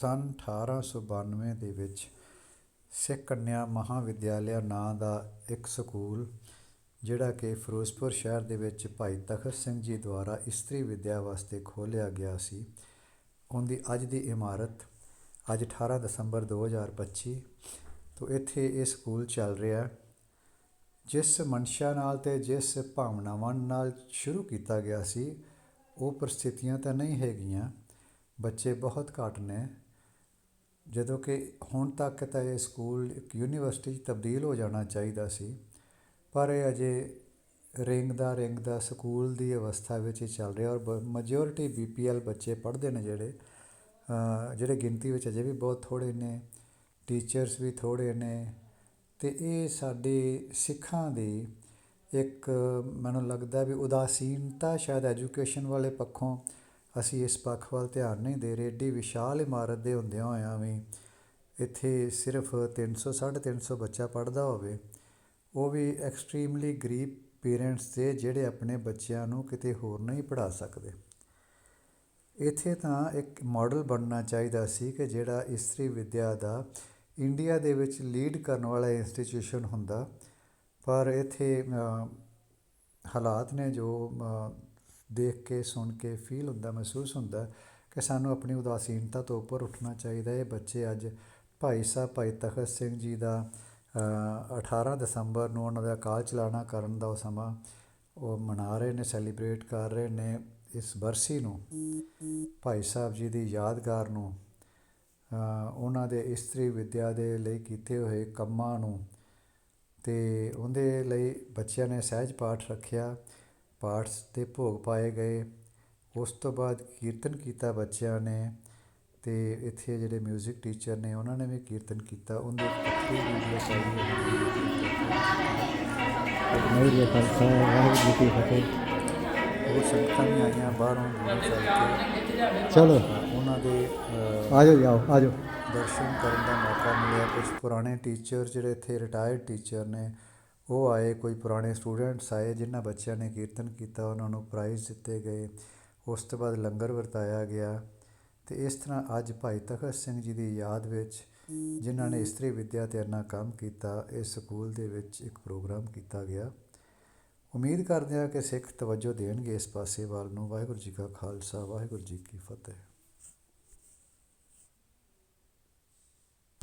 ਸੰਨ ਅਠਾਰਾਂ ਸੌ ਬਾਨਵੇਂ ਦੇ ਵਿੱਚ ਸਿੱਖ ਕੰਨਿਆ ਮਹਾਵਿਦਿਆਲਿਆ ਨਾਂ ਦਾ ਇੱਕ ਸਕੂਲ, ਜਿਹੜਾ ਕਿ ਫਿਰੋਜ਼ਪੁਰ ਸ਼ਹਿਰ ਦੇ ਵਿੱਚ ਭਾਈ ਤਖਤ ਸਿੰਘ ਜੀ ਦੁਆਰਾ ਇਸਤਰੀ ਵਿੱਦਿਆ ਵਾਸਤੇ ਖੋਲ੍ਹਿਆ ਗਿਆ ਸੀ। ਉਹਦੀ ਅੱਜ ਦੀ ਇਮਾਰਤ ਅੱਜ 18 ਦਸੰਬਰ 2025 ਤੋਂ ਇੱਥੇ ਇਹ ਸਕੂਲ ਚੱਲ ਰਿਹਾ। ਜਿਸ ਮਨਸ਼ਾ ਨਾਲ ਤੇ ਜਿਸ ਭਾਵਨਾਵਾਂ ਨਾਲ ਸ਼ੁਰੂ ਕੀਤਾ ਗਿਆ ਸੀ, ਉਹ ਪਰਿਸਥਿਤੀਆਂ ਤਾਂ ਨਹੀਂ ਹੈਗੀਆਂ, ਬੱਚੇ ਬਹੁਤ ਘੱਟ ਨੇ। ਜਦੋਂ ਕਿ ਹੁਣ ਤੱਕ ਤਾਂ ਇਹ ਸਕੂਲ ਇੱਕ ਯੂਨੀਵਰਸਿਟੀ 'ਚ ਤਬਦੀਲ ਹੋ ਜਾਣਾ ਚਾਹੀਦਾ ਸੀ, ਪਰ ਇਹ ਅਜੇ ਰਿੰਗਦਾ ਰਿੰਗਦਾ ਸਕੂਲ ਦੀ ਅਵਸਥਾ ਵਿੱਚ ਹੀ ਚੱਲ ਰਿਹਾ ਔਰ ਮੈਜੋਰਟੀ ਬੀ ਪੀ ਬੀਪੀਐਲ ਬੱਚੇ ਪੜ੍ਹਦੇ ਨੇ ਜਿਹੜੇ ਜਿਹੜੇ ਗਿਣਤੀ ਵਿੱਚ ਅਜੇ ਵੀ ਬਹੁਤ ਥੋੜ੍ਹੇ ਨੇ ਟੀਚਰਸ ਵੀ ਥੋੜ੍ਹੇ ਨੇ ਅਤੇ ਇਹ ਸਾਡੇ ਸਿੱਖਾਂ ਦੀ ਇੱਕ ਮੈਨੂੰ ਲੱਗਦਾ ਵੀ ਉਦਾਸੀਨਤਾ ਸ਼ਾਇਦ ਐਜੂਕੇਸ਼ਨ ਵਾਲੇ ਪੱਖੋਂ ਅਸੀਂ ਇਸ ਪੱਖ ਵੱਲ ਧਿਆਨ ਨਹੀਂ ਦੇ ਰਹੇ। ਏਡੀ ਵਿਸ਼ਾਲ ਇਮਾਰਤ ਦੇ ਹੁੰਦਿਆਂ ਹੋਇਆਂ ਵੀ ਇੱਥੇ ਸਿਰਫ 300 350 ਬੱਚਾ ਪੜ੍ਹਦਾ ਹੋਵੇ। ਉਹ ਵੀ ਐਕਸਟ੍ਰੀਮਲੀ ਗਰੀਬ ਪੇਰੈਂਟਸ ਦੇ ਜਿਹੜੇ ਆਪਣੇ ਬੱਚਿਆਂ ਨੂੰ ਕਿਤੇ ਹੋਰ ਨਹੀਂ ਪੜ੍ਹਾ ਸਕਦੇ। ਇੱਥੇ ਤਾਂ ਇੱਕ ਮਾਡਲ ਬਣਨਾ ਚਾਹੀਦਾ ਸੀ ਕਿ ਜਿਹੜਾ ਇਸਤਰੀ ਵਿੱਦਿਆ ਦਾ ਇੰਡੀਆ ਦੇ ਵਿੱਚ ਲੀਡ ਕਰਨ ਵਾਲਾ ਇੰਸਟੀਟਿਊਸ਼ਨ ਹੁੰਦਾ। ਪਰ ਇੱਥੇ ਹਾਲਾਤ ਨੇ ਜੋ ਦੇਖ ਕੇ, ਸੁਣ ਕੇ ਫੀਲ ਹੁੰਦਾ, ਮਹਿਸੂਸ ਹੁੰਦਾ ਕਿ ਸਾਨੂੰ ਆਪਣੀ ਉਦਾਸੀਨਤਾ ਤੋਂ ਉੱਪਰ ਉੱਠਣਾ ਚਾਹੀਦਾ ਇਹ ਬੱਚੇ ਅੱਜ ਭਾਈ ਸਾਹਿਬ, ਭਾਈ ਤਖਤ ਸਿੰਘ ਜੀ ਦਾ 18 ਦਸੰਬਰ ਨੂੰ ਉਹਨਾਂ ਦਾ ਕਾਲ ਚਲਾਣਾ ਕਰਨ ਦਾ ਉਹ ਸਮਾਂ ਉਹ ਮਨਾ ਰਹੇ ਨੇ ਸੈਲੀਬ੍ਰੇਟ ਕਰ ਰਹੇ ਨੇ। ਇਸ ਬਰਸੀ ਨੂੰ ਭਾਈ ਸਾਹਿਬ ਜੀ ਦੀ ਯਾਦਗਾਰ ਨੂੰ ਉਹਨਾਂ ਦੇ ਇਸਤਰੀ ਵਿੱਦਿਆ ਦੇ ਲਈ ਕੀਤੇ ਹੋਏ ਕੰਮਾਂ ਨੂੰ ਅਤੇ ਉਹਦੇ ਲਈ ਬੱਚਿਆਂ ਨੇ ਸਹਿਜ ਪਾਠ ਰੱਖਿਆ। ਪਾਠ ਦੇ ਭੋਗ ਪਾਏ ਗਏ। ਉਸ ਤੋਂ ਬਾਅਦ ਕੀਰਤਨ ਕੀਤਾ ਬੱਚਿਆਂ ਨੇ ਅਤੇ ਇੱਥੇ ਜਿਹੜੇ ਮਿਊਜ਼ਿਕ ਟੀਚਰ ਨੇ ਉਹਨਾਂ ਨੇ ਵੀ ਕੀਰਤਨ ਕੀਤਾ। ਉਹਦੀ ਵਾਹਿਗੁਰੂ ਜੀ ਖਾਲਸਾ ਵਾਹਿਗੁਰੂ ਜੀ ਫਤਿਹ। ਉਹ ਸੰਗਤਾਂ ਵੀ ਆਈਆਂ ਬਾਹਰੋਂ ਦੂਰੋਂ ਚੱਲ ਕੇ। ਚਲੋ। ਉਹਨਾਂ ਦੇ ਆ ਜਾਓ ਜਾਓ ਆ ਜਾਓ। ਦਰਸ਼ਨ ਕਰਨ ਦਾ ਮੌਕਾ ਮਿਲਿਆ। ਕੁਝ ਪੁਰਾਣੇ ਟੀਚਰ ਜਿਹੜੇ ਇੱਥੇ ਰਿਟਾਇਰਡ ਟੀਚਰ ਨੇ ਉਹ ਆਏ, ਕੋਈ ਪੁਰਾਣੇ ਸਟੂਡੈਂਟਸ ਆਏ ਜਿਨ੍ਹਾਂ ਬੱਚਿਆਂ ਨੇ ਕੀਰਤਨ ਕੀਤਾ, ਉਹਨਾਂ ਨੂੰ ਪ੍ਰਾਈਜ਼ ਦਿੱਤੇ ਗਏ। ਉਸ ਤੋਂ ਬਾਅਦ ਲੰਗਰ ਵਰਤਾਇਆ ਗਿਆ। ਅਤੇ ਇਸ ਤਰ੍ਹਾਂ ਅੱਜ ਭਾਈ ਤਖਤ ਸਿੰਘ ਜੀ ਦੀ ਯਾਦ ਵਿੱਚ ਜਿਨ੍ਹਾਂ ਨੇ ਇਸਤਰੀ ਵਿੱਦਿਆ 'ਤੇ ਇੰਨਾ ਕੰਮ ਕੀਤਾ, ਇਸ ਸਕੂਲ ਦੇ ਵਿੱਚ ਇੱਕ ਪ੍ਰੋਗਰਾਮ ਕੀਤਾ ਗਿਆ। ਉਮੀਦ ਕਰਦੇ ਹਾਂ ਕਿ ਸਿੱਖ ਤਵੱਜੋ ਦੇਣਗੇ ਇਸ ਪਾਸੇ ਵੱਲ ਨੂੰ। ਵਾਹਿਗੁਰੂ ਜੀ ਕਾ ਖਾਲਸਾ, ਵਾਹਿਗੁਰੂ ਜੀ ਕੀ ਫਤਿਹ।